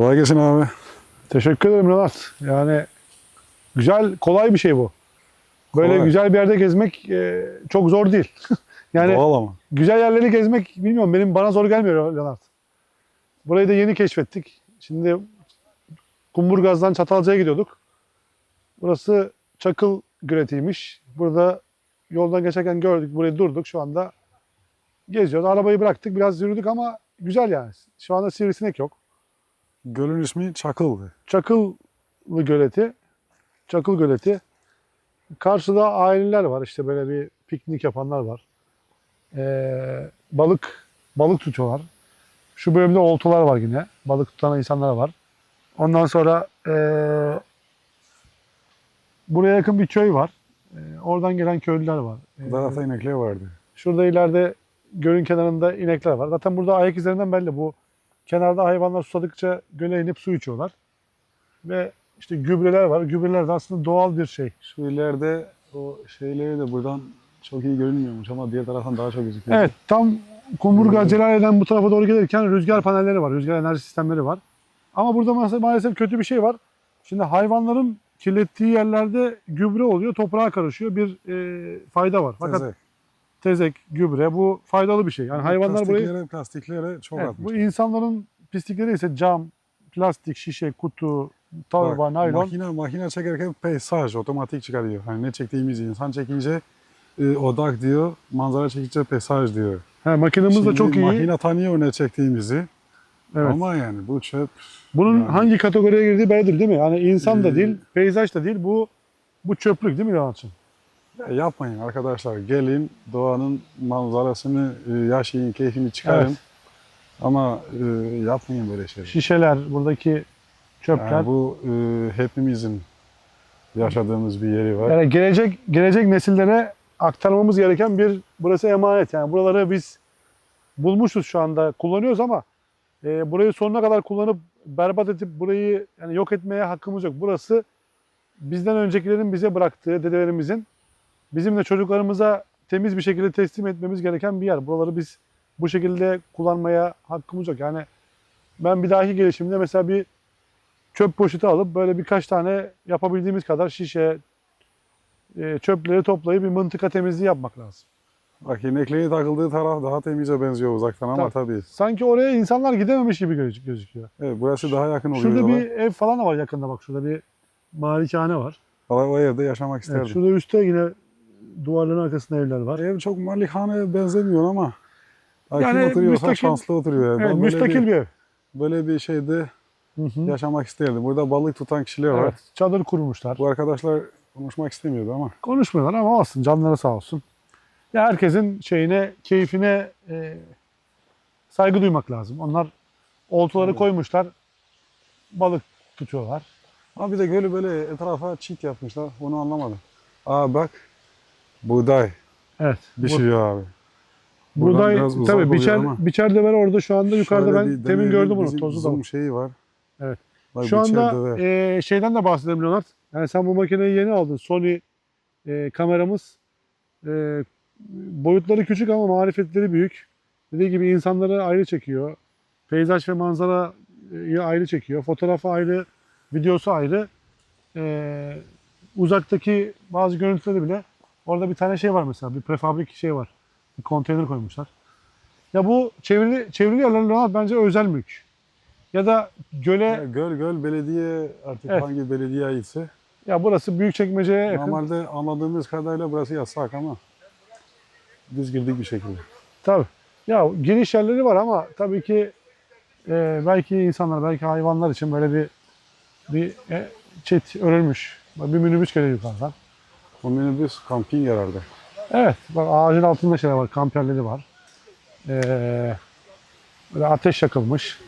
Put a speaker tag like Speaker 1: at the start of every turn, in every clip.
Speaker 1: Kolay gelsin abi.
Speaker 2: Teşekkür ederim Renat. Yani güzel, kolay bir şey bu. Böyle
Speaker 1: Kolay.
Speaker 2: güzel bir yerde gezmek e, çok zor değil. yani
Speaker 1: Doğal ama.
Speaker 2: güzel yerleri gezmek bilmiyorum benim bana zor gelmiyor Renat. Burayı da yeni keşfettik. Şimdi Kumburgaz'dan Çatalca'ya gidiyorduk. Burası Çakıl Göleti'ymiş. Burada yoldan geçerken gördük, buraya durduk. Şu anda geziyoruz. Arabayı bıraktık, biraz yürüdük ama güzel yani. Şu anda sivrisinek yok.
Speaker 1: Gölün ismi Çakıl'dı.
Speaker 2: Çakıllı Göleti. Çakıl Göleti. Karşıda aileler var. işte böyle bir piknik yapanlar var. Ee, balık balık tutuyorlar. Şu bölümde oltalar var yine. Balık tutan insanlar var. Ondan sonra ee, buraya yakın bir köy var. Ee, oradan gelen köylüler var. Ee,
Speaker 1: Bu tarafta inekler vardı.
Speaker 2: Şurada ileride gölün kenarında inekler var. Zaten burada ayak izlerinden belli. Bu kenarda hayvanlar susadıkça göle inip su içiyorlar. Ve işte gübreler var. Gübreler de aslında doğal bir şey.
Speaker 1: Şu ileride o şeyleri de buradan çok iyi görünmüyormuş ama diğer taraftan daha çok gözüküyor.
Speaker 2: Evet tam Kumburgaz Celale'den bu tarafa doğru gelirken rüzgar panelleri var. Rüzgar enerji sistemleri var. Ama burada maalesef, kötü bir şey var. Şimdi hayvanların kirlettiği yerlerde gübre oluyor, toprağa karışıyor. Bir e, fayda var. Fakat
Speaker 1: Tezek.
Speaker 2: Tezek, gübre bu faydalı bir şey. Yani hayvanlar burayı
Speaker 1: plastiklere, çok
Speaker 2: Evet,
Speaker 1: atmış.
Speaker 2: bu insanların pislikleri ise cam, plastik, şişe, kutu, torba,
Speaker 1: Bak,
Speaker 2: naylon.
Speaker 1: Makine, makine çekerken peysaj otomatik çıkarıyor. Hani ne çektiğimizi insan çekince e, odak diyor, manzara çekince peysaj diyor.
Speaker 2: He, makinemiz de
Speaker 1: Şimdi
Speaker 2: çok iyi.
Speaker 1: Makine tanıyor ne çektiğimizi.
Speaker 2: Evet.
Speaker 1: Ama yani bu çöp
Speaker 2: Bunun
Speaker 1: yani-
Speaker 2: hangi kategoriye girdiği belli değil, değil mi? Yani insan da
Speaker 1: Ee,
Speaker 2: değil, peyzaj da değil. Bu bu çöplük değil mi Levent'ciğim?
Speaker 1: Ya yapmayın arkadaşlar. Gelin doğanın manzarasını e, yaşayın, keyfini çıkarın.
Speaker 2: Evet.
Speaker 1: Ama e, yapmayın böyle şeyler.
Speaker 2: Şişeler, buradaki çöpler.
Speaker 1: Yani bu e, hepimizin yaşadığımız bir yeri var.
Speaker 2: Yani gelecek gelecek nesillere aktarmamız gereken bir burası emanet. Yani buraları biz bulmuşuz şu anda, kullanıyoruz ama e, burayı sonuna kadar kullanıp berbat edip burayı yani yok etmeye hakkımız yok. Burası bizden öncekilerin bize bıraktığı, dedelerimizin bizim de çocuklarımıza temiz bir şekilde teslim etmemiz gereken bir yer. Buraları biz bu şekilde kullanmaya hakkımız yok. Yani ben bir dahaki gelişimde mesela bir çöp poşeti alıp böyle birkaç tane yapabildiğimiz kadar şişe, e, çöpleri toplayıp bir mıntıka temizliği yapmak lazım.
Speaker 1: Bak ineklerin takıldığı taraf daha temize benziyor uzaktan ama tabii.
Speaker 2: Sanki oraya insanlar gidememiş gibi göz- gözüküyor.
Speaker 1: Evet, burası daha yakın oluyor.
Speaker 2: Şurada
Speaker 1: yola.
Speaker 2: bir ev falan da var yakında bak. Şurada bir malikane var.
Speaker 1: Valla o evde yaşamak isterdim.
Speaker 2: Evet, şurada üstte yine duvarların arkasında evler var.
Speaker 1: Ev çok malikhaneye benzemiyor ama yani kim oturuyorsa
Speaker 2: müstakil-
Speaker 1: şanslı oturuyor.
Speaker 2: Evet,
Speaker 1: Ben
Speaker 2: müstakil
Speaker 1: bir,
Speaker 2: bir ev.
Speaker 1: böyle bir şeyde
Speaker 2: Hı hı.
Speaker 1: yaşamak isterdim. Burada balık tutan kişiler var.
Speaker 2: Evet, çadır kurmuşlar.
Speaker 1: Bu arkadaşlar konuşmak istemiyordu ama.
Speaker 2: Konuşmuyorlar ama olsun canları sağ olsun. Ya herkesin şeyine, keyfine e, saygı duymak lazım. Onlar oltaları
Speaker 1: Tabii.
Speaker 2: koymuşlar, balık tutuyorlar.
Speaker 1: Ama bir de gölü böyle etrafa çit yapmışlar. Onu anlamadım. Aa bak. Buğday
Speaker 2: Evet.
Speaker 1: pişiriyor abi. Buradan
Speaker 2: Buğday
Speaker 1: biraz uzak
Speaker 2: tabii
Speaker 1: oluyor
Speaker 2: biçer,
Speaker 1: ama.
Speaker 2: biçer de var orada şu anda yukarıda
Speaker 1: Şöyle
Speaker 2: ben temin gördüm onu
Speaker 1: Bizim
Speaker 2: tozu da. var.
Speaker 1: şeyi var.
Speaker 2: Evet.
Speaker 1: Bak,
Speaker 2: Şu
Speaker 1: biçer
Speaker 2: anda e, şeyden de bahsedelim Leonard. Yani sen bu makineyi yeni aldın. Sony e, kameramız. E, boyutları küçük ama marifetleri büyük. Dediği gibi insanları ayrı çekiyor. Peyzaj ve manzarayı ayrı çekiyor. Fotoğrafı ayrı, videosu ayrı. E, uzaktaki bazı görüntüleri bile orada bir tane şey var mesela. Bir prefabrik şey var. Bir konteyner koymuşlar. Ya bu çevrili, çevrili yerler Leonard bence özel mülk. Ya da göle
Speaker 1: Ya göl göl belediye artık
Speaker 2: Evet.
Speaker 1: hangi belediye aitse.
Speaker 2: Ya burası Büyükçekmece'ye yakın.
Speaker 1: Normalde anladığımız kadarıyla burası yasak ama biz girdik bir şekilde.
Speaker 2: Tabii. Ya giriş yerleri var ama tabii ki e, belki insanlar, belki hayvanlar için böyle bir bir e, çit örülmüş. Bir minibüs geliyor yukarıdan.
Speaker 1: O minibüs kamping herhalde.
Speaker 2: Evet, bak ağacın altında şeyler var, kamp yerleri var. Ee, böyle ateş yakılmış.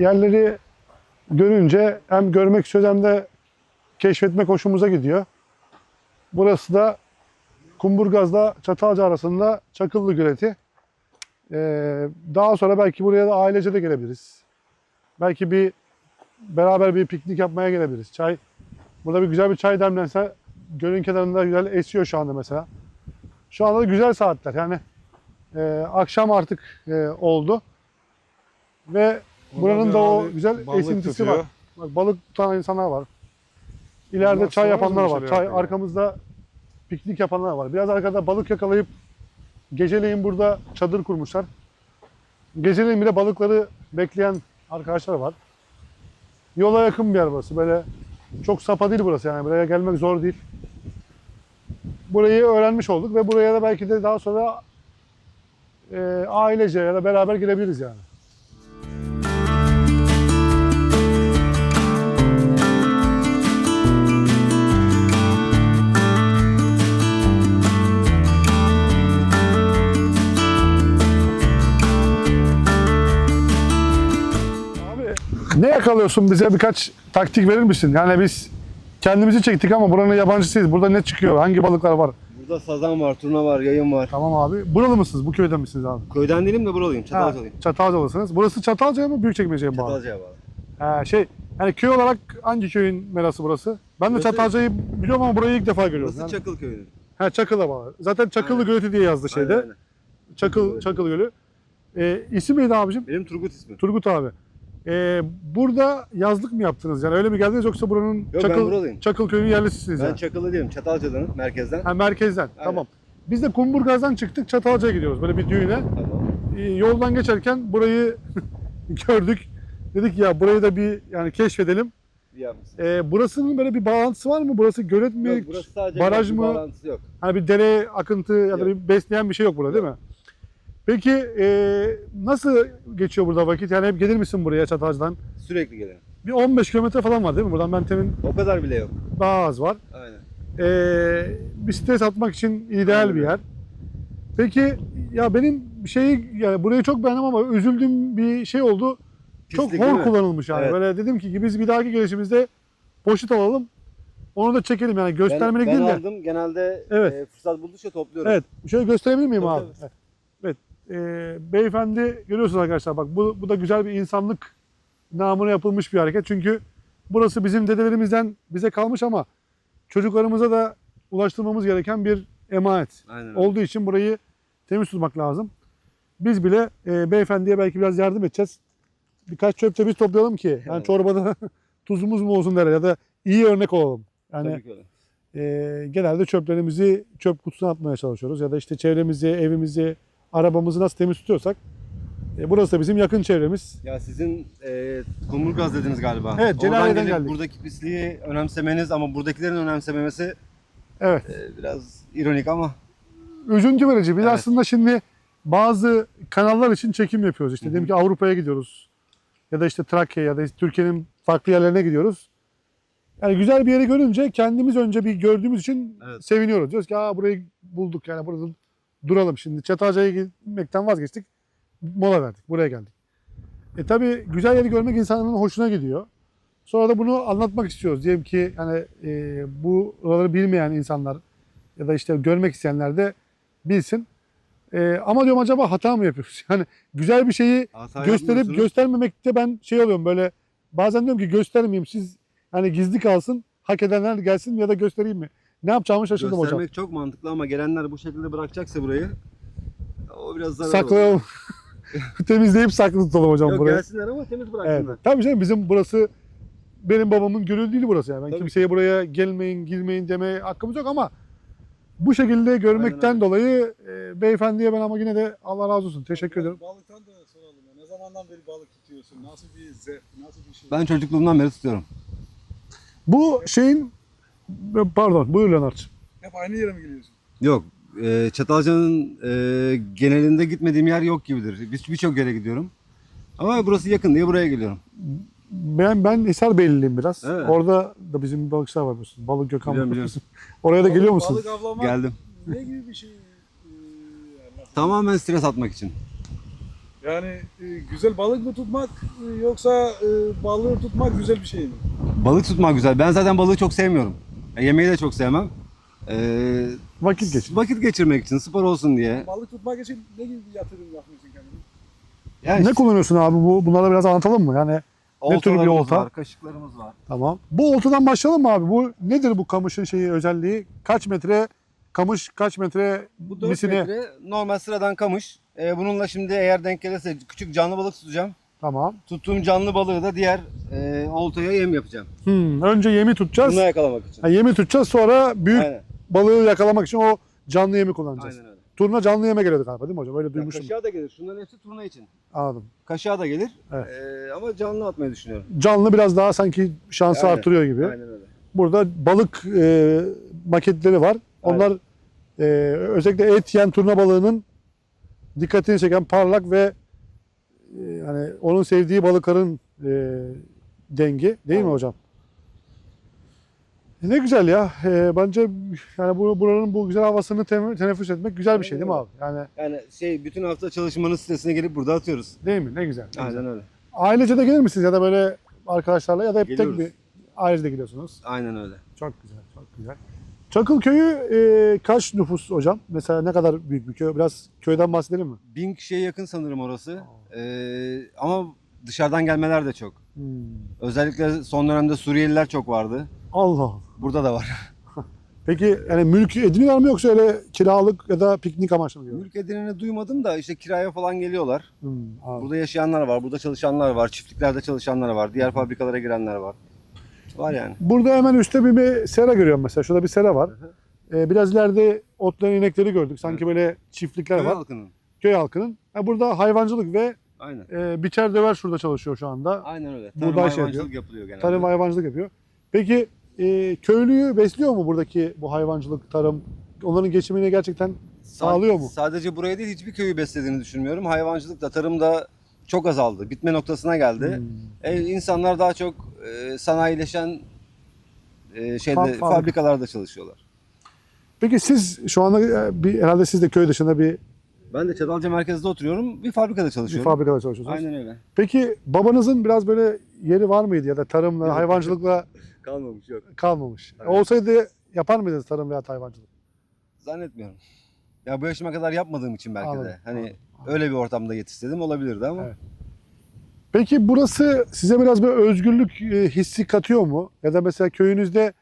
Speaker 2: Yerleri görünce hem görmek istiyoruz hem de keşfetmek hoşumuza gidiyor. Burası da Kumburgaz'la Çatalca arasında Çakıllı Göleti. Ee, daha sonra belki buraya da ailece de gelebiliriz. Belki bir beraber bir piknik yapmaya gelebiliriz. Çay burada bir güzel bir çay demlense gölün kenarında güzel esiyor şu anda mesela. Şu anda da güzel saatler. Yani e, akşam artık e, oldu. Ve buranın da o güzel esintisi
Speaker 1: tutuyor.
Speaker 2: var. Bak, balık tutan insanlar var. İleride
Speaker 1: Bunlar
Speaker 2: çay yapanlar var. Çay
Speaker 1: yapıyor?
Speaker 2: arkamızda piknik yapanlar var. Biraz arkada balık yakalayıp geceleyin burada çadır kurmuşlar. Geceleyin bile balıkları bekleyen arkadaşlar var. Yola yakın bir yer burası. Böyle çok sapa değil burası yani. Buraya gelmek zor değil. Burayı öğrenmiş olduk ve buraya da belki de daha sonra e, ailece ya da beraber girebiliriz yani. Ne yakalıyorsun bize birkaç taktik verir misin? Yani biz kendimizi çektik ama buranın yabancısıyız. Burada ne çıkıyor? Hangi balıklar var?
Speaker 3: Burada sazan var, turna var, yayın var.
Speaker 2: Tamam abi. Buralı mısınız? Bu köyden misiniz abi?
Speaker 3: Köyden değilim de buralıyım, Çatalcalıyım.
Speaker 2: Çatalcalısınız. Burası Çatalca'ya mı Büyükçekmece'ye mi bağlı?
Speaker 3: Çatalca'ya bağlı.
Speaker 2: Ha, şey yani köy olarak hangi köyün merası burası? Ben de
Speaker 3: Burası-
Speaker 2: Çatalca'yı biliyorum ama burayı ilk defa görüyorum.
Speaker 3: Burası
Speaker 2: Yani-
Speaker 3: Çakıl köyü.
Speaker 2: ha, Çakıl'a bağlı. Zaten Çakıllı
Speaker 3: Aynen.
Speaker 2: Göleti diye yazdı şeyde.
Speaker 3: Aynen, aynen.
Speaker 2: Çakıl, Çakıl Gölü. Ee, isim neydi abicim?
Speaker 3: Benim Turgut ismi.
Speaker 2: Turgut abi. Ee, burada yazlık mı yaptınız? Yani öyle mi geldiniz yoksa buranın
Speaker 3: Yok, ben
Speaker 2: Çakıl,
Speaker 3: buralıyım.
Speaker 2: Çakıl köyünün yerlisisiniz
Speaker 3: Ben
Speaker 2: yani?
Speaker 3: Çakılı değilim, Çatalca'danım, merkezden.
Speaker 2: Ha, merkezden. Tamam. Biz de Kumburgaz'dan çıktık Çatalca'ya gidiyoruz böyle bir düğüne.
Speaker 3: Tamam.
Speaker 2: Ee, yoldan geçerken burayı gördük. Dedik ya burayı da bir yani keşfedelim.
Speaker 3: Yapmışsın.
Speaker 2: Ee, burasının böyle bir bağlantısı var mı? Burası gölet mi?
Speaker 3: Yok, burası sadece
Speaker 2: baraj
Speaker 3: bir
Speaker 2: mı?
Speaker 3: bağlantısı yok.
Speaker 2: Hani bir dere akıntı ya da
Speaker 3: Yok.
Speaker 2: bir besleyen bir şey yok burada değil mi? Peki e, nasıl geçiyor burada vakit? Yani hep gelir misin buraya Çatalca'dan?
Speaker 3: Sürekli gelen.
Speaker 2: Bir 15 kilometre falan var değil mi? Buradan ben temin
Speaker 3: O kadar bile yok.
Speaker 2: daha az var.
Speaker 3: Aynen.
Speaker 2: Ee, bir stres atmak için ideal bir yer. Peki ya benim şeyi yani burayı çok beğendim ama üzüldüğüm bir şey oldu. çok
Speaker 3: Pislik değil
Speaker 2: hor
Speaker 3: mi?
Speaker 2: kullanılmış yani.
Speaker 3: Evet.
Speaker 2: Böyle dedim ki biz bir dahaki gelişimizde poşet alalım. Onu da çekelim yani göstermelik
Speaker 3: ben, ben
Speaker 2: değil de.
Speaker 3: aldım, genelde
Speaker 2: Evet.
Speaker 3: e, fırsat buldukça topluyorum.
Speaker 2: Evet. Şöyle gösterebilir miyim
Speaker 3: Tabii,
Speaker 2: abi? Evet. Ee, beyefendi görüyorsunuz arkadaşlar bak bu, bu da güzel bir insanlık namına yapılmış bir hareket. Çünkü burası bizim dedelerimizden bize kalmış ama çocuklarımıza da ulaştırmamız gereken bir emanet.
Speaker 3: Aynen.
Speaker 2: Olduğu için burayı temiz tutmak lazım. Biz bile e, beyefendiye belki biraz yardım edeceğiz. Birkaç çöp de biz toplayalım ki yani
Speaker 3: Evet.
Speaker 2: çorbada tuzumuz mu olsun der ya da iyi örnek olalım. Yani e, genelde çöplerimizi çöp kutusuna atmaya çalışıyoruz. Ya da işte çevremizi, evimizi, arabamızı nasıl temiz tutuyorsak. e, burası da bizim yakın çevremiz.
Speaker 3: Ya sizin e, Kumburgaz dediniz galiba.
Speaker 2: Evet, Celale'den geldik.
Speaker 3: buradaki pisliği önemsemeniz ama buradakilerin önemsememesi
Speaker 2: Evet.
Speaker 3: e, biraz ironik ama
Speaker 2: Üzüntü verici. Biz
Speaker 3: Evet.
Speaker 2: aslında şimdi bazı kanallar için çekim yapıyoruz. İşte diyelim ki Avrupa'ya gidiyoruz. Ya da işte Trakya ya da işte Türkiye'nin farklı yerlerine gidiyoruz. Yani güzel bir yeri görünce kendimiz önce bir gördüğümüz için
Speaker 3: Evet.
Speaker 2: seviniyoruz. Diyoruz ki Aa, burayı bulduk yani burada duralım. Şimdi Çatalca'ya gitmekten vazgeçtik. Mola verdik. Buraya geldik. E tabi güzel yeri görmek insanın hoşuna gidiyor. Sonra da bunu anlatmak istiyoruz. Diyelim ki hani e, bu oraları bilmeyen insanlar ya da işte görmek isteyenler de bilsin. E, ama diyorum acaba hata mı yapıyoruz? Yani güzel bir şeyi
Speaker 3: hata
Speaker 2: gösterip göstermemekte ben şey oluyorum böyle bazen diyorum ki göstermeyeyim siz hani gizli kalsın hak edenler gelsin ya da göstereyim mi? Ne yapacağımı şaşırdım hocam.
Speaker 3: Göstermek çok mantıklı ama gelenler bu şekilde bırakacaksa burayı o biraz zarar olur.
Speaker 2: Saklayalım. Temizleyip saklı tutalım hocam
Speaker 3: Yok
Speaker 2: burayı.
Speaker 3: gelsinler ama temiz bıraksınlar.
Speaker 2: Evet. Tabii canım bizim burası benim babamın gönül değil burası yani. Ben
Speaker 3: Tabii.
Speaker 2: kimseye buraya gelmeyin, girmeyin demeye hakkımız yok ama bu şekilde görmekten
Speaker 3: öyle.
Speaker 2: dolayı e, beyefendiye ben ama yine de Allah razı olsun. Teşekkür ederim.
Speaker 1: Balıktan da soralım. ya. Ne zamandan beri balık tutuyorsun? Nasıl bir zevk, nasıl bir şey?
Speaker 3: Ben çocukluğumdan beri tutuyorum.
Speaker 2: Bu şeyin pardon buyur Leonard.
Speaker 1: Hep aynı yere mi geliyorsun?
Speaker 3: Yok. E, Çatalca'nın e, genelinde gitmediğim yer yok gibidir. Biz birçok yere gidiyorum. Ama burası yakın diye buraya geliyorum.
Speaker 2: Ben ben Hisarbeyliliyim biraz.
Speaker 3: Evet.
Speaker 2: Orada da bizim balıkçılar var biliyorsun. Balık Gökhan
Speaker 3: Biliyorum, biliyorum.
Speaker 2: Oraya da geliyor musun?
Speaker 1: Balık avlamak
Speaker 3: Geldim.
Speaker 1: ne gibi bir şey? Ee.
Speaker 3: Tamamen stres atmak için.
Speaker 1: Yani e, güzel balık mı tutmak e, yoksa e, balığı tutmak güzel bir şey mi?
Speaker 3: Balık tutmak güzel. Ben zaten balığı çok sevmiyorum. Ya, yemeği de çok sevmem. Ee,
Speaker 2: Vakit geçir.
Speaker 3: Vakit geçirmek için, spor olsun diye.
Speaker 1: Balık tutmak için ne gibi bir yatırım yapıyorsun kendine?
Speaker 3: Yani
Speaker 2: Ne
Speaker 3: işte
Speaker 2: kullanıyorsun abi bu? Bunları biraz anlatalım mı? Yani ne tür bir
Speaker 3: oltalarımız
Speaker 2: olta?
Speaker 3: Var, kaşıklarımız var.
Speaker 2: tamam. Bu oltadan başlayalım mı abi? Bu nedir bu kamışın şeyi özelliği? Kaç metre kamış, kaç metre
Speaker 3: Bu 4
Speaker 2: misine?
Speaker 3: metre normal sıradan kamış. Ee, bununla şimdi eğer denk gelirse küçük canlı balık tutacağım.
Speaker 2: Tamam.
Speaker 3: Tuttuğum canlı balığı da diğer e, oltaya yem yapacağım.
Speaker 2: Hmm, önce yemi tutacağız.
Speaker 3: Bunu yakalamak için.
Speaker 2: Ha, yemi tutacağız sonra büyük
Speaker 3: Aynen.
Speaker 2: balığı yakalamak için o canlı yemi kullanacağız.
Speaker 3: Aynen öyle.
Speaker 2: Turna canlı yeme geliyordu galiba değil mi hocam? Öyle duymuştum.
Speaker 3: kaşığa da gelir. Şunların hepsi turna için.
Speaker 2: Anladım.
Speaker 3: Kaşığa da gelir.
Speaker 2: Evet.
Speaker 3: Ee, ama canlı atmayı düşünüyorum.
Speaker 2: Canlı biraz daha sanki şansı
Speaker 3: Aynen.
Speaker 2: artırıyor gibi.
Speaker 3: Aynen öyle.
Speaker 2: Burada balık e, maketleri var. Onlar e, özellikle et yiyen turna balığının dikkatini çeken parlak ve e, yani onun sevdiği balıkların e, dengi değil mi hocam? Ne güzel ya. E, bence yani bu buranın bu güzel havasını tem- teneffüs etmek güzel bir şey değil mi abi? Yani
Speaker 3: Yani şey bütün hafta çalışmanın sitesine gelip burada atıyoruz.
Speaker 2: değil mi? Ne güzel. ne güzel.
Speaker 3: Aynen öyle.
Speaker 2: Ailece de gelir misiniz ya da böyle arkadaşlarla ya da hep
Speaker 3: Geliyoruz.
Speaker 2: tek bir ailece gidiyorsunuz?
Speaker 3: Aynen öyle.
Speaker 2: Çok güzel, çok güzel. Çakıl köyü e, kaç nüfus hocam? Mesela ne kadar büyük bir köy? Biraz köyden bahsedelim mi?
Speaker 3: Bin kişiye yakın sanırım orası. Ee, ama dışarıdan gelmeler de çok.
Speaker 2: Hmm.
Speaker 3: Özellikle son dönemde Suriyeliler çok vardı.
Speaker 2: Allah Allah.
Speaker 3: Burada da var.
Speaker 2: Peki yani mülk ediniyorlar mı yoksa öyle kiralık ya da piknik amaçlı mı?
Speaker 3: Mülk edineni duymadım da işte kiraya falan geliyorlar.
Speaker 2: Hmm.
Speaker 3: Burada yaşayanlar var, burada çalışanlar var, çiftliklerde çalışanlar var, diğer fabrikalara girenler var. Var yani.
Speaker 2: Burada hemen üstte bir, bir sera görüyorum mesela. Şurada bir sera var. E, biraz ileride otlayan inekleri gördük. Sanki böyle çiftlikler
Speaker 3: Köy
Speaker 2: var.
Speaker 3: halkının.
Speaker 2: Köy halkının. Ha, burada hayvancılık ve
Speaker 3: Aynen.
Speaker 2: e, biçer döver şurada çalışıyor şu anda.
Speaker 3: Aynen öyle.
Speaker 2: Buğday
Speaker 3: Tarım
Speaker 2: şey
Speaker 3: hayvancılık yapılıyor genelde.
Speaker 2: Tarım hayvancılık yapıyor. Peki e, köylüyü besliyor mu buradaki bu hayvancılık, tarım? Onların geçimini gerçekten
Speaker 3: Sa-
Speaker 2: sağlıyor mu?
Speaker 3: Sadece buraya değil hiçbir köyü beslediğini düşünmüyorum. Hayvancılık da tarım da çok azaldı. Bitme noktasına geldi.
Speaker 2: Hmm.
Speaker 3: E, insanlar daha çok e, sanayileşen e, şeyde
Speaker 2: Fa- fabrika.
Speaker 3: fabrikalarda çalışıyorlar.
Speaker 2: Peki siz şu anda e, bir herhalde siz de köy dışında bir,
Speaker 3: Ben de Çatalca merkezde oturuyorum. Bir fabrikada
Speaker 2: bir
Speaker 3: çalışıyorum.
Speaker 2: fabrikada çalışıyorsunuz.
Speaker 3: Aynen öyle.
Speaker 2: Peki babanızın biraz böyle yeri var mıydı ya da tarımla,
Speaker 3: Yok.
Speaker 2: hayvancılıkla
Speaker 3: Kalmamış yok.
Speaker 2: kalmamış?
Speaker 3: Evet.
Speaker 2: Olsaydı yapar mıydınız tarım veya hayvancılık?
Speaker 3: Zannetmiyorum. Ya bu yaşıma kadar yapmadığım için belki
Speaker 2: Anladım,
Speaker 3: de. Hani
Speaker 2: anladım,
Speaker 3: öyle bir ortamda yetiştirdim olabilirdi ama.
Speaker 2: Evet. Peki burası size biraz böyle özgürlük e, hissi katıyor mu? Ya da mesela köyünüzde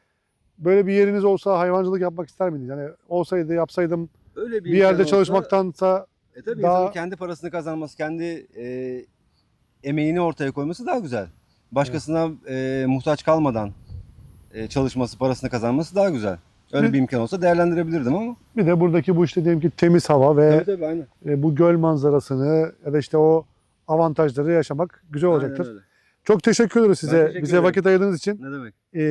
Speaker 2: böyle bir yeriniz olsa hayvancılık yapmak ister miydiniz? Yani olsaydı yapsaydım
Speaker 3: Öyle
Speaker 2: bir yerde
Speaker 3: imkan olsa-
Speaker 2: çalışmaktansa
Speaker 3: E tabii
Speaker 2: daha-
Speaker 3: insanın kendi parasını kazanması, kendi e, emeğini ortaya koyması daha güzel. Başkasına e, muhtaç kalmadan e, çalışması, parasını kazanması daha güzel. Öyle bir imkan olsa değerlendirebilirdim ama.
Speaker 2: bir de buradaki bu işte diyelim ki temiz hava ve
Speaker 3: Tabii tabii aynen.
Speaker 2: e, bu göl manzarasını ya da işte o avantajları yaşamak güzel olacaktır.
Speaker 3: Aynen öyle.
Speaker 2: Çok teşekkür ederiz size.
Speaker 3: teşekkür
Speaker 2: Bize
Speaker 3: ederim.
Speaker 2: vakit ayırdığınız için.
Speaker 3: Ne demek?
Speaker 2: E,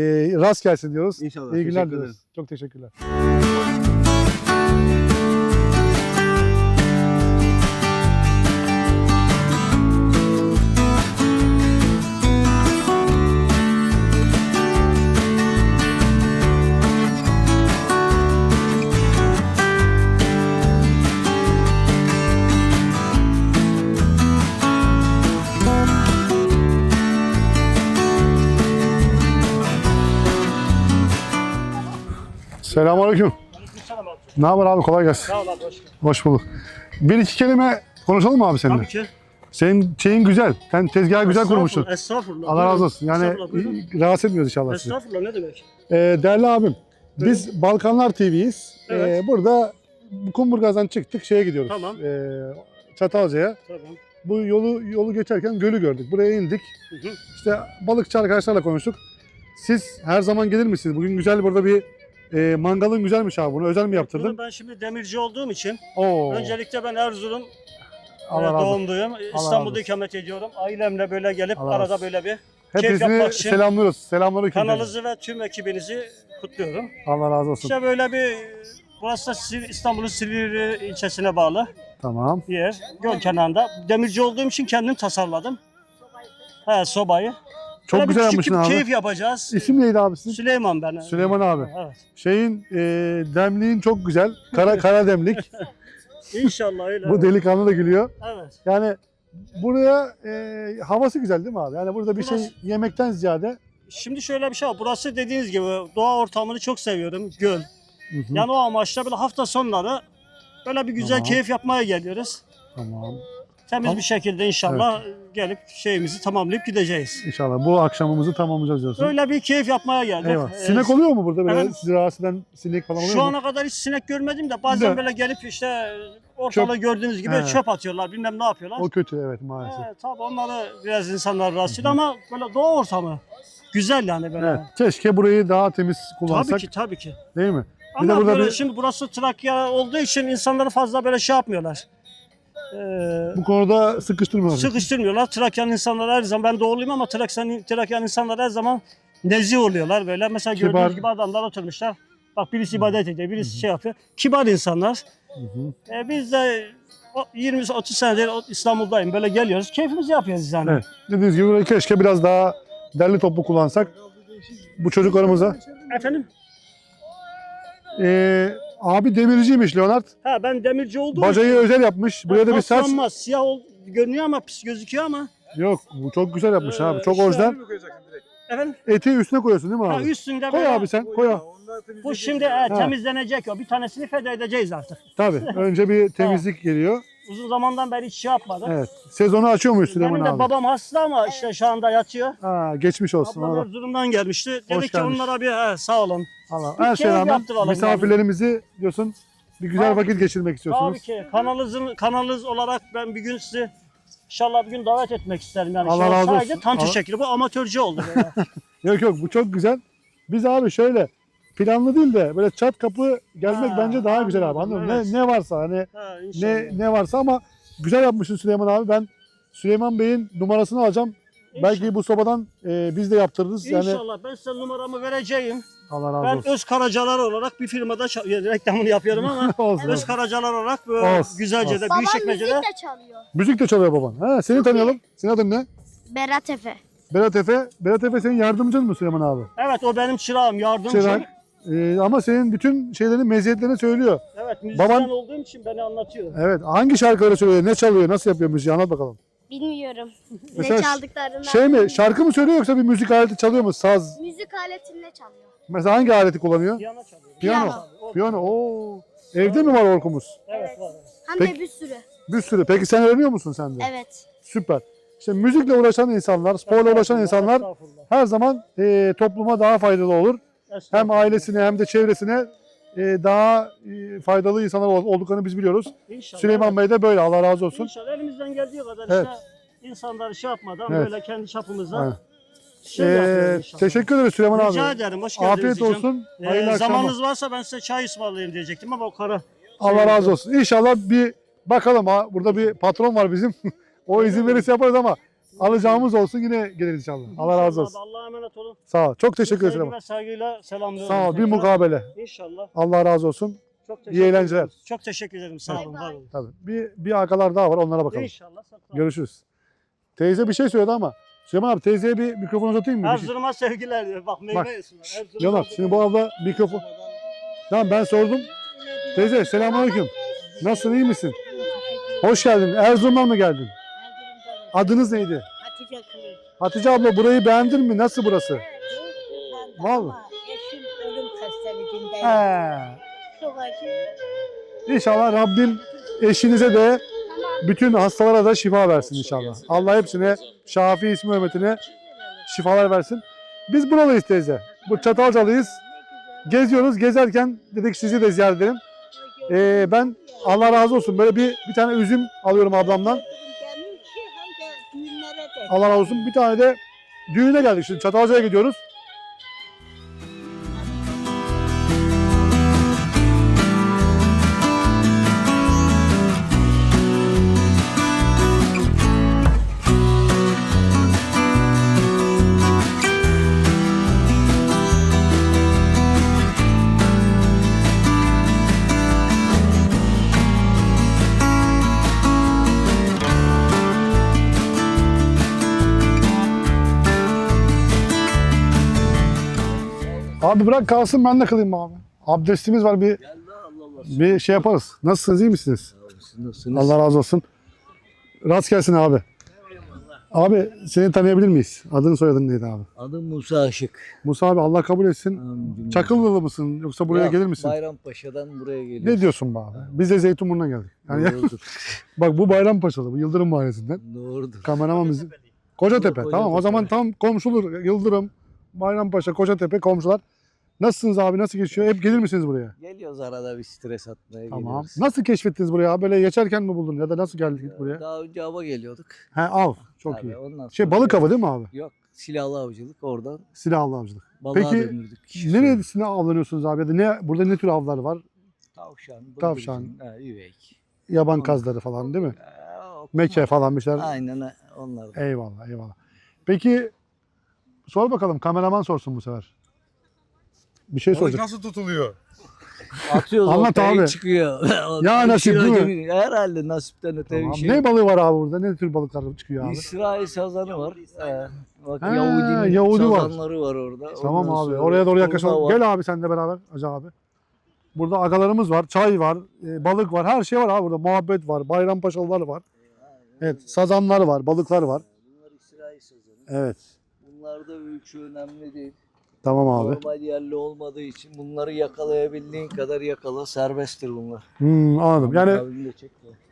Speaker 2: rast gelsin diyoruz.
Speaker 3: İnşallah.
Speaker 2: İyi günler
Speaker 3: Teşekkür
Speaker 2: diliyoruz.
Speaker 3: ederim.
Speaker 2: Çok teşekkürler. Selamünaleyküm. Ne haber abi? Kolay gelsin.
Speaker 4: Sağ ol abi hoş geldin.
Speaker 2: Hoş bulduk. Bir iki kelime konuşalım mı abi seninle?
Speaker 4: Tabii ki.
Speaker 2: Senin şeyin güzel. Sen tezgahı güzel kurmuşsun.
Speaker 4: Estağfurullah.
Speaker 2: Allah razı olsun. Yani
Speaker 4: Estağfurullah, buyurun.
Speaker 2: i- rahatsız etmiyoruz inşallah sizi.
Speaker 4: Estağfurullah ne demek?
Speaker 2: Ee, değerli abim, biz Balkanlar TV'yiz.
Speaker 4: Evet.
Speaker 2: Ee, burada Kumburgaz'dan çıktık, şeye gidiyoruz.
Speaker 4: Tamam.
Speaker 2: Ee, Çatalca'ya.
Speaker 4: Tamam.
Speaker 2: Bu yolu yolu geçerken gölü gördük. Buraya indik.
Speaker 4: Hı hı.
Speaker 2: İşte balıkçı arkadaşlarla konuştuk. Siz her zaman gelir misiniz? Bugün güzel burada bir e, mangalın güzelmiş abi. Bunu özel mi yaptırdın?
Speaker 4: Bunu ben şimdi demirci olduğum için
Speaker 2: Oo.
Speaker 4: öncelikle ben Erzurum
Speaker 2: Allah
Speaker 4: e,
Speaker 2: razı olsun.
Speaker 4: doğumluyum. İstanbul'da ikamet ediyorum. Ailemle böyle gelip
Speaker 2: Allah
Speaker 4: arada böyle bir
Speaker 2: Hepinizi
Speaker 4: yapmak için
Speaker 2: selamlıyoruz. Selamünaleyküm.
Speaker 4: kanalınızı ve tüm ekibinizi kutluyorum.
Speaker 2: Allah razı olsun.
Speaker 4: İşte böyle bir burası da Sil- İstanbul'un Silivri ilçesine bağlı
Speaker 2: Tamam.
Speaker 4: bir yer. Göl kenarında. Demirci olduğum için kendim tasarladım. He, sobayı.
Speaker 2: Çok
Speaker 4: Böyle bir
Speaker 2: güzel
Speaker 4: küçük
Speaker 2: yapmışsın
Speaker 4: bir
Speaker 2: abi.
Speaker 4: keyif yapacağız.
Speaker 2: İsim neydi abi sizin?
Speaker 4: Süleyman ben.
Speaker 2: Süleyman abi.
Speaker 4: Evet.
Speaker 2: Şeyin e, demliğin çok güzel. Kara kara demlik.
Speaker 4: İnşallah öyle.
Speaker 2: Bu delikanlı da gülüyor.
Speaker 4: Evet.
Speaker 2: Yani buraya e, havası güzel değil mi abi? Yani burada bir şey
Speaker 4: Burası-
Speaker 2: yemekten ziyade
Speaker 4: Şimdi şöyle bir şey var. Burası dediğiniz gibi doğa ortamını çok seviyorum. Göl.
Speaker 2: Hı hı,
Speaker 4: Yani o amaçla böyle hafta sonları böyle bir güzel
Speaker 2: Tamam.
Speaker 4: keyif yapmaya geliyoruz.
Speaker 2: tamam.
Speaker 4: Temiz
Speaker 2: Tamam.
Speaker 4: bir şekilde inşallah gelip şeyimizi tamamlayıp gideceğiz.
Speaker 2: İnşallah bu akşamımızı tamamlayacağız diyorsun.
Speaker 4: Öyle bir keyif yapmaya geldik.
Speaker 2: Eyvallah.
Speaker 4: Ee,
Speaker 2: Sinek oluyor mu burada böyle sizi rahatsız eden sinek falan oluyor
Speaker 4: Şu
Speaker 2: mu?
Speaker 4: ana kadar hiç sinek görmedim de bazen
Speaker 2: De.
Speaker 4: böyle gelip işte ortalığı gördüğünüz gibi
Speaker 2: He.
Speaker 4: çöp atıyorlar bilmem ne yapıyorlar.
Speaker 2: O kötü evet maalesef.
Speaker 4: He, tabii onları biraz insanlar rahatsız ediyor ama böyle doğa ortamı güzel yani böyle.
Speaker 2: Evet. Keşke burayı daha temiz kullansak
Speaker 4: Tabii ki tabii ki.
Speaker 2: değil mi? Bir
Speaker 4: Ama
Speaker 2: de burada
Speaker 4: böyle
Speaker 2: bir-
Speaker 4: şimdi burası Trakya olduğu için insanları fazla böyle şey yapmıyorlar. Ee,
Speaker 2: Bu konuda sıkıştırmıyoruz.
Speaker 4: sıkıştırmıyorlar. Trakya'nın insanları her zaman ben doğuluyum ama Trakya'nın Trakya'nın insanları her zaman nezih oluyorlar böyle. Mesela
Speaker 2: Kibar.
Speaker 4: gördüğünüz gibi adamlar oturmuşlar. Bak birisi ibadet ediyor, birisi şey yapıyor. Kibar insanlar.
Speaker 2: Hı hı.
Speaker 4: Ee, biz de 20-30 senedir İstanbul'dayım. Böyle geliyoruz. Keyfimizi yapıyoruz yani.
Speaker 2: Evet. Dediğiniz gibi keşke biraz daha derli toplu kullansak. Bu çocuklarımıza.
Speaker 4: Efendim?
Speaker 2: Ee, abi demirciymiş Leonard.
Speaker 4: Ha ben demirci olduğum
Speaker 2: Bacayı özel yapmış. Buraya da bir saç.
Speaker 4: Paslanmaz. Siyah ol, görünüyor ama pis gözüküyor ama.
Speaker 2: Yok bu çok güzel yapmış
Speaker 4: Ee,
Speaker 2: abi. Çok
Speaker 4: işte-
Speaker 2: orijinal.
Speaker 4: Efendim?
Speaker 2: Eti üstüne koyuyorsun değil mi
Speaker 4: Ha,
Speaker 2: abi?
Speaker 4: üstünde
Speaker 2: Koy
Speaker 4: böyle-
Speaker 2: abi sen koy abi.
Speaker 4: Bu şimdi e, temizlenecek o. Bir tanesini feda edeceğiz artık.
Speaker 2: Tabii. Önce bir temizlik geliyor.
Speaker 4: Uzun zamandan beri hiç şey yapmadım.
Speaker 2: Evet. Sezonu açıyor muyuz Süleyman
Speaker 4: Benim de
Speaker 2: abi?
Speaker 4: babam hasta ama işte şu anda yatıyor.
Speaker 2: Ha, geçmiş olsun.
Speaker 4: Ablam
Speaker 2: Allah,
Speaker 4: Erzurum'dan gelmişti.
Speaker 2: Hoş
Speaker 4: Dedik ki
Speaker 2: gelmiş.
Speaker 4: onlara bir he, sağ olun.
Speaker 2: Allah. Her şeye
Speaker 4: keyif
Speaker 2: rağmen
Speaker 4: yaptıralım
Speaker 2: misafirlerimizi diyorsun bir güzel
Speaker 4: Tabii.
Speaker 2: vakit geçirmek istiyorsunuz.
Speaker 4: Tabii ki kanalınızın kanalınız olarak ben bir gün sizi inşallah bir gün davet etmek isterim. Yani
Speaker 2: Allah razı
Speaker 4: sadece
Speaker 2: olsun.
Speaker 4: Tam
Speaker 2: Allah-
Speaker 4: teşekkür. Bu amatörce oldu. Böyle.
Speaker 2: Yok yok bu çok güzel. Biz abi şöyle planlı değil de böyle çat kapı gelmek
Speaker 4: Ha,
Speaker 2: bence daha güzel abi.
Speaker 4: anladım,
Speaker 2: Anladın mı?
Speaker 4: evet.
Speaker 2: Ne, ne varsa hani
Speaker 4: ha, inşallah.
Speaker 2: ne ne varsa ama güzel yapmışsın Süleyman abi. Ben Süleyman Bey'in numarasını alacağım. Belki bu sobadan e, biz de yaptırırız. Yani
Speaker 4: İnşallah ben size numaramı vereceğim.
Speaker 2: Allah razı
Speaker 4: Ben
Speaker 2: olsun.
Speaker 4: öz karacalar olarak bir firmada ça- ya, reklamını yapıyorum ama
Speaker 2: olsun.
Speaker 4: öz karacalar olarak böyle
Speaker 2: Olsun,
Speaker 4: güzelce de.
Speaker 5: Babam
Speaker 4: büyük
Speaker 5: müzik de çalıyor.
Speaker 2: Müzik de çalıyor baban. Ha, seni tanıyalım. Senin adın ne?
Speaker 5: Berat Efe.
Speaker 2: Berat Efe. Berat Efe senin yardımcın mı Süleyman abi?
Speaker 4: Evet o benim çırağım, yardımcım.
Speaker 2: Çırak. Ee, ama senin bütün şeylerin meziyetlerini söylüyor.
Speaker 4: Evet müzisyen
Speaker 2: Baban-
Speaker 4: olduğum için beni anlatıyor.
Speaker 2: Evet. Hangi şarkıları söylüyor? Ne çalıyor? Nasıl yapıyor müziği? Anlat bakalım.
Speaker 5: Bilmiyorum.
Speaker 2: Mesela
Speaker 5: ne çaldıklarını.
Speaker 2: Şey mi? Şarkı mı söylüyor yoksa bir müzik aleti çalıyor mu? Saz.
Speaker 5: Müzik aletinde çalıyor.
Speaker 2: Mesela hangi aleti kullanıyor?
Speaker 4: Piyano çalıyor.
Speaker 2: Piyano. Piyano. Oo. Evde mi var orkumuz?
Speaker 4: Evet var.
Speaker 5: Hem
Speaker 2: Peki-
Speaker 5: de bir sürü.
Speaker 2: Bir sürü. Peki sen öğreniyor musun sen de?
Speaker 5: Evet.
Speaker 2: Süper. İşte müzikle uğraşan insanlar, sporla uğraşan insanlar
Speaker 4: Estağfurullah.
Speaker 2: her zaman e, topluma daha faydalı olur. Hem ailesine hem de çevresine e, daha e, faydalı insanlar ol- olduklarını biz biliyoruz.
Speaker 4: İnşallah.
Speaker 2: Süleyman Bey de böyle. Allah razı olsun.
Speaker 4: İnşallah elimizden geldiği kadar
Speaker 2: Evet.
Speaker 4: işte insanları şey yapmadan
Speaker 2: Evet.
Speaker 4: böyle kendi çapımızda
Speaker 2: Aynen.
Speaker 4: şey
Speaker 2: Ee, teşekkür ederiz Süleyman
Speaker 4: Rica
Speaker 2: abi.
Speaker 4: ederim. Hoş geldiniz
Speaker 2: Afiyet
Speaker 4: diyeceğim.
Speaker 2: olsun.
Speaker 4: Ee,
Speaker 2: Hayırlı akşamlar.
Speaker 4: zamanınız varsa ben size çay ısmarlayayım diyecektim ama o kara.
Speaker 2: Allah razı olsun. İnşallah bir bakalım ha. Burada bir patron var bizim. o izin verirse yaparız ama alacağımız olsun yine geliriz inşallah. Allah razı olsun.
Speaker 4: Allah'a emanet olun.
Speaker 2: Sağ ol. Çok teşekkür
Speaker 4: Sevgi
Speaker 2: ederim.
Speaker 4: ve saygıyla selamlıyorum.
Speaker 2: Sağ ol. Bir mukabele.
Speaker 4: İnşallah.
Speaker 2: Allah razı olsun.
Speaker 4: Çok
Speaker 2: İyi eğlenceler.
Speaker 4: Çok teşekkür ederim. Sağ olun. var olun.
Speaker 2: Tabii. Bir, bir agalar daha var. Onlara bakalım.
Speaker 4: İnşallah. sağ olun.
Speaker 2: Görüşürüz. Teyze bir şey söyledi ama. Süleyman abi teyzeye bir mikrofon uzatayım mı? Bir şey-
Speaker 4: Erzurum'a sevgiler diyor. Bak meyve
Speaker 2: Bak.
Speaker 4: yesinler. Erzurum
Speaker 2: Yalan.
Speaker 4: aldı.
Speaker 2: Şimdi bu abla mikrofon. Tamam ben sordum. Teyze selamünaleyküm. Nasılsın iyi misin? Hoş geldin. Erzurum'dan mı geldin? Adınız neydi?
Speaker 6: Hatice Kılıç.
Speaker 2: Hatice abla burayı beğendin mi? Nasıl burası? Vallahi.
Speaker 6: ama eşim ölüm hastalıcındayım.
Speaker 2: He.
Speaker 6: Çok acı.
Speaker 2: İnşallah Rabbim eşinize de bütün hastalara da şifa versin inşallah. Allah hepsine Şafi ismi hürmetine şifalar versin. Biz buralıyız teyze. Bu Çatalcalıyız. Geziyoruz. Gezerken dedik sizi de ziyaret edelim. Ee, ben Allah razı olsun böyle bir bir tane üzüm alıyorum ablamdan.
Speaker 6: Gelmiş ki hem de düğünlere de.
Speaker 2: Allah razı olsun. Bir tane de düğüne geldik. Şimdi Çatalca'ya gidiyoruz. Abi bırak kalsın ben de kılayım abi. Abdestimiz var bir bir şey yaparız. Nasılsınız iyi misiniz? Allah razı olsun. Rast gelsin abi. Abi seni tanıyabilir miyiz? Adın soyadın neydi abi?
Speaker 7: Adım Musa Aşık.
Speaker 2: Musa abi Allah kabul etsin.
Speaker 7: Amin.
Speaker 2: Çakıllılı mısın yoksa buraya
Speaker 7: Yok,
Speaker 2: gelir misin?
Speaker 7: Bayrampaşa'dan buraya geliyoruz.
Speaker 2: Ne diyorsun be abi? Biz de Zeytinburnu'na geldik. Yani
Speaker 7: Doğrudur.
Speaker 2: bak bu Bayrampaşalı, bu Yıldırım Mahallesi'nden.
Speaker 7: Doğrudur.
Speaker 2: Kameraman. Kocatepe.
Speaker 7: Kocatepe.
Speaker 2: Tamam o zaman tam komşulur. Yıldırım, Bayrampaşa, Kocatepe komşular. Nasılsınız abi? Nasıl geçiyor? Hep gelir misiniz buraya?
Speaker 7: Geliyoruz arada bir stres atmaya
Speaker 2: Tamam.
Speaker 7: geliyoruz.
Speaker 2: Nasıl keşfettiniz buraya? abi? Böyle geçerken mi buldun ya da nasıl geldik buraya?
Speaker 7: Daha önce hava geliyorduk.
Speaker 2: He av. Çok
Speaker 7: Tabii,
Speaker 2: iyi.
Speaker 7: Ondan
Speaker 2: Şey
Speaker 7: sonra-
Speaker 2: balık avı değil mi abi?
Speaker 7: Yok silahlı avcılık oradan
Speaker 2: Silahlı avcılık.
Speaker 7: balığa
Speaker 2: Peki,
Speaker 7: döndürdük. kişi
Speaker 2: Neresine avlanıyorsunuz abi? Ya da ne burada ne tür avlar var?
Speaker 7: Tavşan,
Speaker 2: Tavşan.
Speaker 7: bıldırcın, ha, üvek.
Speaker 2: Yaban
Speaker 7: Onlar.
Speaker 2: kazları falan değil mi?
Speaker 7: Aa, o-
Speaker 2: Meke falan bir şeyler.
Speaker 7: Aynen ha, onlar. da.
Speaker 2: Eyvallah eyvallah. Peki sor bakalım kameraman sorsun bu sefer. Bir şey soracak.
Speaker 1: nasıl tutuluyor?
Speaker 7: Atıyoruz
Speaker 2: Anlat
Speaker 7: ortaya
Speaker 2: abi.
Speaker 7: çıkıyor.
Speaker 2: Ya nasip değil mi?
Speaker 7: Herhalde nasipten öte
Speaker 2: Tamam.
Speaker 7: bir şey.
Speaker 2: Ne balığı var abi burada? Ne tür balıklar çıkıyor abi?
Speaker 7: İsrail sazanı var. Ee, bak
Speaker 2: Ha,
Speaker 7: Yahudinin
Speaker 2: Yahudi var.
Speaker 7: sazanları var orada.
Speaker 2: Tamam
Speaker 7: Ondan
Speaker 2: abi.
Speaker 7: sonra
Speaker 2: Oraya doğru
Speaker 7: turna
Speaker 2: yaklaşalım.
Speaker 7: var.
Speaker 2: Gel abi sen de beraber Hacı abi. Burada agalarımız var, çay var, e, balık var, her şey var abi burada. Muhabbet var, Bayrampaşalılar var. Evet, sazanlar var, balıklar var.
Speaker 7: Bunlar İsrail sazanı.
Speaker 2: Evet.
Speaker 7: Bunlarda ölçü önemli değil.
Speaker 2: Tamam abi.
Speaker 7: Normal yerli olmadığı için bunları yakalayabildiğin kadar yakala. Serbesttir bunlar.
Speaker 2: Hmm, anladım. Yani
Speaker 7: Abim de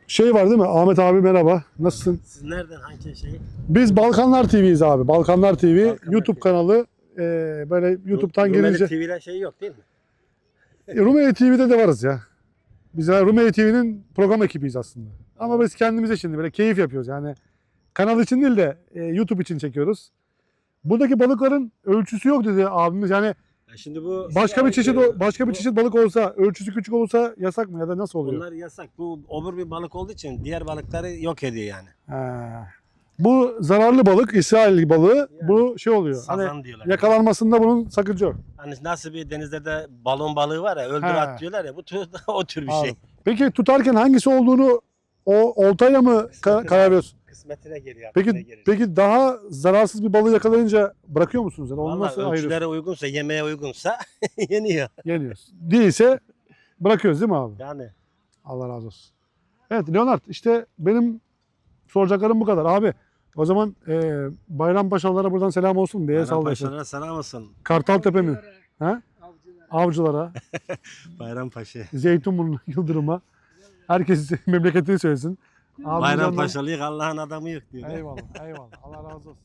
Speaker 2: şey var değil mi? Ahmet abi merhaba. Nasılsın?
Speaker 4: Siz nereden hangi şeyi?
Speaker 2: Biz Balkanlar TV'yiz abi. Balkanlar TV
Speaker 4: Balkanlar
Speaker 2: YouTube
Speaker 4: TV.
Speaker 2: kanalı. e, böyle YouTube'dan gelince
Speaker 4: TV'den şey yok değil mi?
Speaker 2: Rumeli TV'de de varız ya. Biz yani Rumeli TV'nin program ekibiyiz aslında. Ama biz kendimize şimdi böyle keyif yapıyoruz yani. Kanal için değil de e, YouTube için çekiyoruz. Buradaki balıkların ölçüsü yok dedi abimiz. Yani
Speaker 4: Ya şimdi bu
Speaker 2: başka bir çeşit
Speaker 4: bu-
Speaker 2: başka bir çeşit balık olsa, ölçüsü küçük olsa yasak mı ya da nasıl oluyor?
Speaker 4: Bunlar yasak. Bu obur bir balık olduğu için diğer balıkları yok ediyor yani.
Speaker 2: Ha. Bu zararlı balık, İsrail balığı. Bu şey oluyor.
Speaker 4: Sazan
Speaker 2: Hani
Speaker 4: diyorlar.
Speaker 2: yakalanmasında bunun sakınca yok.
Speaker 4: Hani nasıl bir denizde de balon balığı var ya öldür
Speaker 2: He.
Speaker 4: at diyorlar ya bu tür, o tür bir şey.
Speaker 2: Anladım. Peki tutarken hangisi olduğunu o oltayla mı ka- karar veriyorsun?
Speaker 4: Kısmetine geliyor. aklına
Speaker 2: Peki
Speaker 4: gelir.
Speaker 2: peki daha zararsız bir balığı yakalayınca bırakıyor musunuz? Yani onu
Speaker 4: Vallahi
Speaker 2: nasıl ayırıyorsunuz?
Speaker 4: ölçülere uygunsa, yemeğe uygunsa yeniyor.
Speaker 2: Yeniyoruz. Değilse bırakıyoruz değil mi abi?
Speaker 4: Yani
Speaker 2: Allah razı olsun. Evet Leonard işte benim soracaklarım bu kadar. Abi o zaman e, Bayrampaşalılara buradan selam olsun diye
Speaker 4: Bayram
Speaker 2: sallayasın.
Speaker 4: Paşalara selam olsun.
Speaker 2: Kartaltepe mi? Ha? Avcılara,
Speaker 4: Bayram Paşa.
Speaker 2: Zeytinburnu, Yıldırım'a. Herkes memleketini söylesin. Abi
Speaker 4: Bayram
Speaker 2: buradan da-
Speaker 4: Paşalıyık Allah'ın adamı yok diyor.
Speaker 2: Eyvallah, eyvallah. Allah razı olsun.